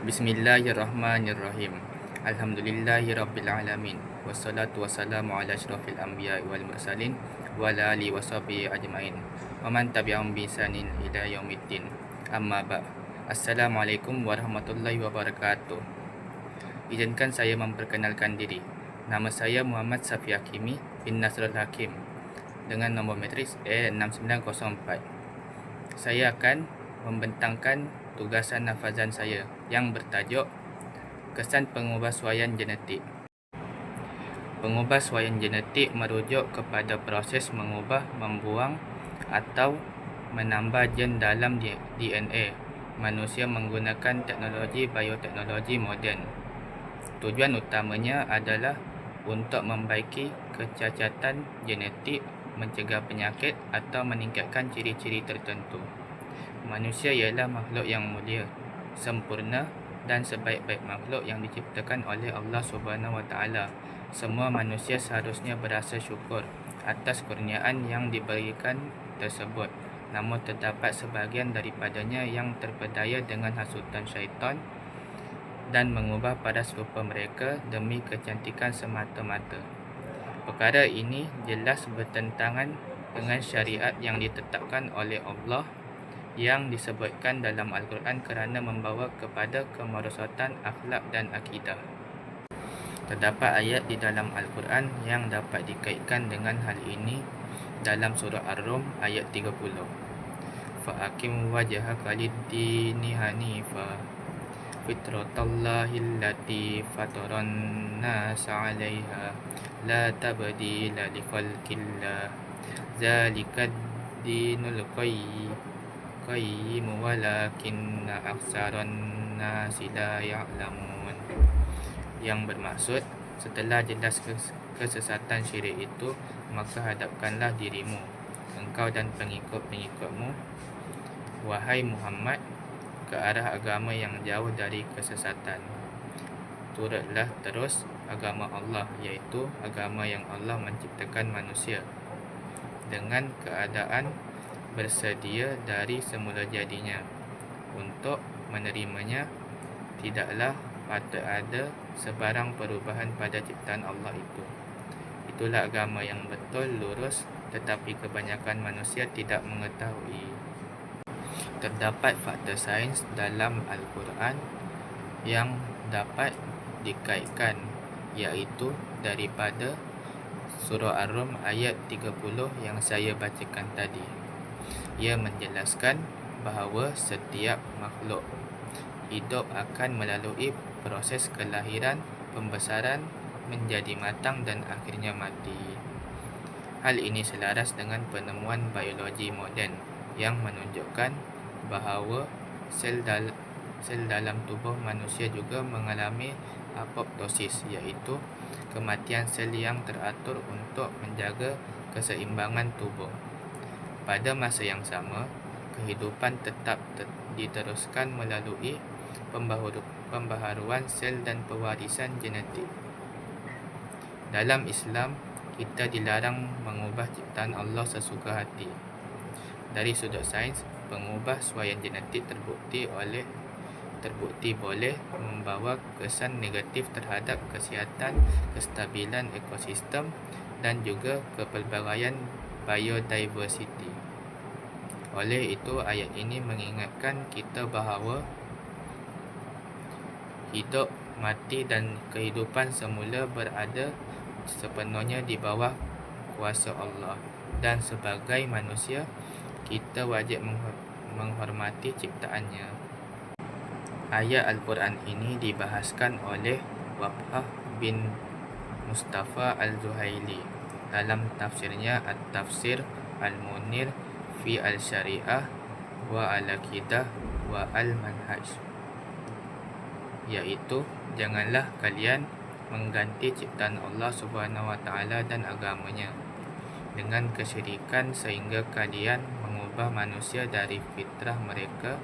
Bismillahirrahmanirrahim. Alhamdulillahirabbilalamin. Wassalatu wassalamu ala asyrafil anbiya wal mursalin wa ala alihi washabihi ajmain. Wa man tabi'ahum bi ihsanin ila yaumiddin. Amma ba. Assalamualaikum warahmatullahi wabarakatuh. Izinkan saya memperkenalkan diri. Nama saya Muhammad Safi Hakimi bin Nasrul Hakim dengan nombor matris A6904. Saya akan membentangkan tugasan nafazan saya yang bertajuk Kesan Pengubahsuaian Genetik. Pengubahsuaian genetik merujuk kepada proses mengubah, membuang atau menambah gen dalam DNA manusia menggunakan teknologi bioteknologi moden. Tujuan utamanya adalah untuk membaiki kecacatan genetik, mencegah penyakit atau meningkatkan ciri-ciri tertentu. Manusia ialah makhluk yang mulia, sempurna dan sebaik-baik makhluk yang diciptakan oleh Allah Subhanahu Wa Taala. Semua manusia seharusnya berasa syukur atas kurniaan yang diberikan tersebut. Namun terdapat sebahagian daripadanya yang terpedaya dengan hasutan syaitan dan mengubah pada rupa mereka demi kecantikan semata-mata. Perkara ini jelas bertentangan dengan syariat yang ditetapkan oleh Allah yang disebutkan dalam Al-Quran kerana membawa kepada kemerosatan akhlak dan akidah. Terdapat ayat di dalam Al-Quran yang dapat dikaitkan dengan hal ini dalam surah Ar-Rum ayat 30. Fa'akim wajhaka lid-dini hanifa fitratallahi allati fataran nas 'alayha la tabdila li khalqillah zalika dinul qayyim qayyim walakinna aksaran nasi la ya'lamun. Yang bermaksud setelah jelas kesesatan syirik itu maka hadapkanlah dirimu. Engkau dan pengikut-pengikutmu. Wahai Muhammad ke arah agama yang jauh dari kesesatan. Turutlah terus agama Allah iaitu agama yang Allah menciptakan manusia. Dengan keadaan bersedia dari semula jadinya. Untuk menerimanya tidaklah patut ada sebarang perubahan pada ciptaan Allah itu. Itulah agama yang betul lurus tetapi kebanyakan manusia tidak mengetahui. Terdapat fakta sains dalam al-Quran yang dapat dikaitkan iaitu daripada surah ar-rum ayat 30 yang saya bacakan tadi ia menjelaskan bahawa setiap makhluk hidup akan melalui proses kelahiran, pembesaran, menjadi matang dan akhirnya mati. Hal ini selaras dengan penemuan biologi moden yang menunjukkan bahawa sel, dal sel dalam tubuh manusia juga mengalami apoptosis iaitu kematian sel yang teratur untuk menjaga keseimbangan tubuh. Pada masa yang sama, kehidupan tetap diteruskan melalui pembaharuan sel dan pewarisan genetik. Dalam Islam, kita dilarang mengubah ciptaan Allah sesuka hati. Dari sudut sains, pengubah suaian genetik terbukti oleh terbukti boleh membawa kesan negatif terhadap kesihatan, kestabilan ekosistem dan juga kepelbagaian biodiversity. Oleh itu ayat ini mengingatkan kita bahawa hidup, mati dan kehidupan semula berada sepenuhnya di bawah kuasa Allah dan sebagai manusia kita wajib menghormati ciptaannya. Ayat Al-Quran ini dibahaskan oleh Wabah bin Mustafa Al-Zuhaili dalam tafsirnya At-Tafsir Al-Munir fi al-syariah wa al-aqidah wa al-manhaj iaitu janganlah kalian mengganti ciptaan Allah Subhanahu wa taala dan agamanya dengan kesyirikan sehingga kalian mengubah manusia dari fitrah mereka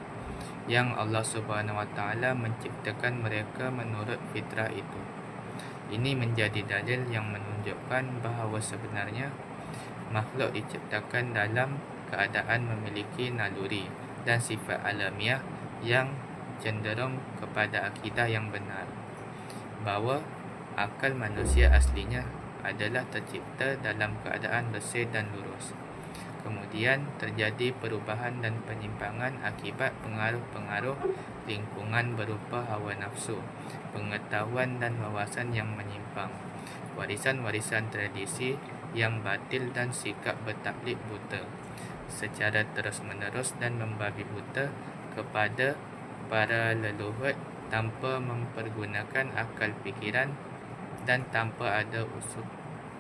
yang Allah Subhanahu wa taala menciptakan mereka menurut fitrah itu. Ini menjadi dalil yang menunjukkan bahawa sebenarnya makhluk diciptakan dalam keadaan memiliki naluri dan sifat alamiah yang cenderung kepada akidah yang benar bahawa akal manusia aslinya adalah tercipta dalam keadaan bersih dan lurus. Kemudian terjadi perubahan dan penyimpangan akibat pengaruh-pengaruh lingkungan berupa hawa nafsu, pengetahuan dan wawasan yang menyimpang, warisan-warisan tradisi yang batil dan sikap bertaklid buta secara terus-menerus dan membabi buta kepada para leluhur tanpa mempergunakan akal fikiran dan tanpa ada usul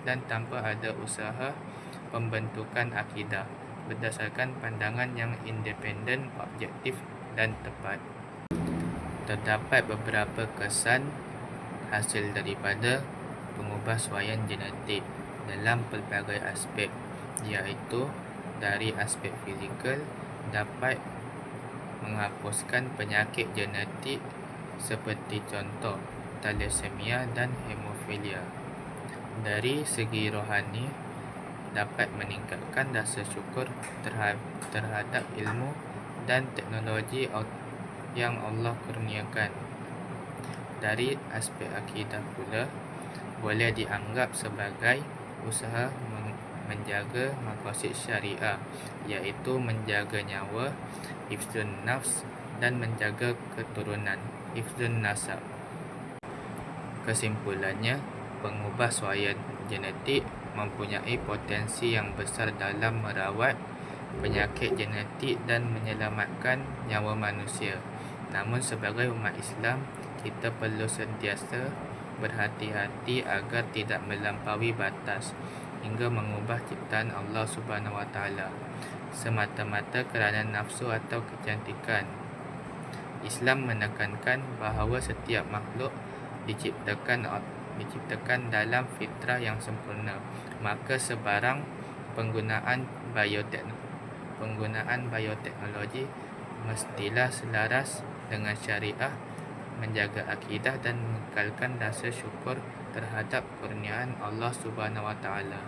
dan tanpa ada usaha pembentukan akidah berdasarkan pandangan yang independen, objektif dan tepat. Terdapat beberapa kesan hasil daripada pengubahsuaian genetik dalam pelbagai aspek iaitu dari aspek fizikal dapat menghapuskan penyakit genetik seperti contoh thalassemia dan hemofilia. Dari segi rohani dapat meningkatkan rasa syukur terhadap ilmu dan teknologi yang Allah kurniakan. Dari aspek akidah pula boleh dianggap sebagai usaha menjaga maqasid syariah iaitu menjaga nyawa, hifzun nafs dan menjaga keturunan, hifzun nasab. Kesimpulannya, pengubah suaian genetik mempunyai potensi yang besar dalam merawat penyakit genetik dan menyelamatkan nyawa manusia. Namun sebagai umat Islam, kita perlu sentiasa berhati-hati agar tidak melampaui batas hingga mengubah ciptaan Allah Subhanahu Wa Taala semata-mata kerana nafsu atau kecantikan. Islam menekankan bahawa setiap makhluk diciptakan diciptakan dalam fitrah yang sempurna maka sebarang penggunaan bioteknologi penggunaan bioteknologi mestilah selaras dengan syariah menjaga akidah dan mengekalkan rasa syukur terhadap kurniaan Allah Subhanahu Wa Taala.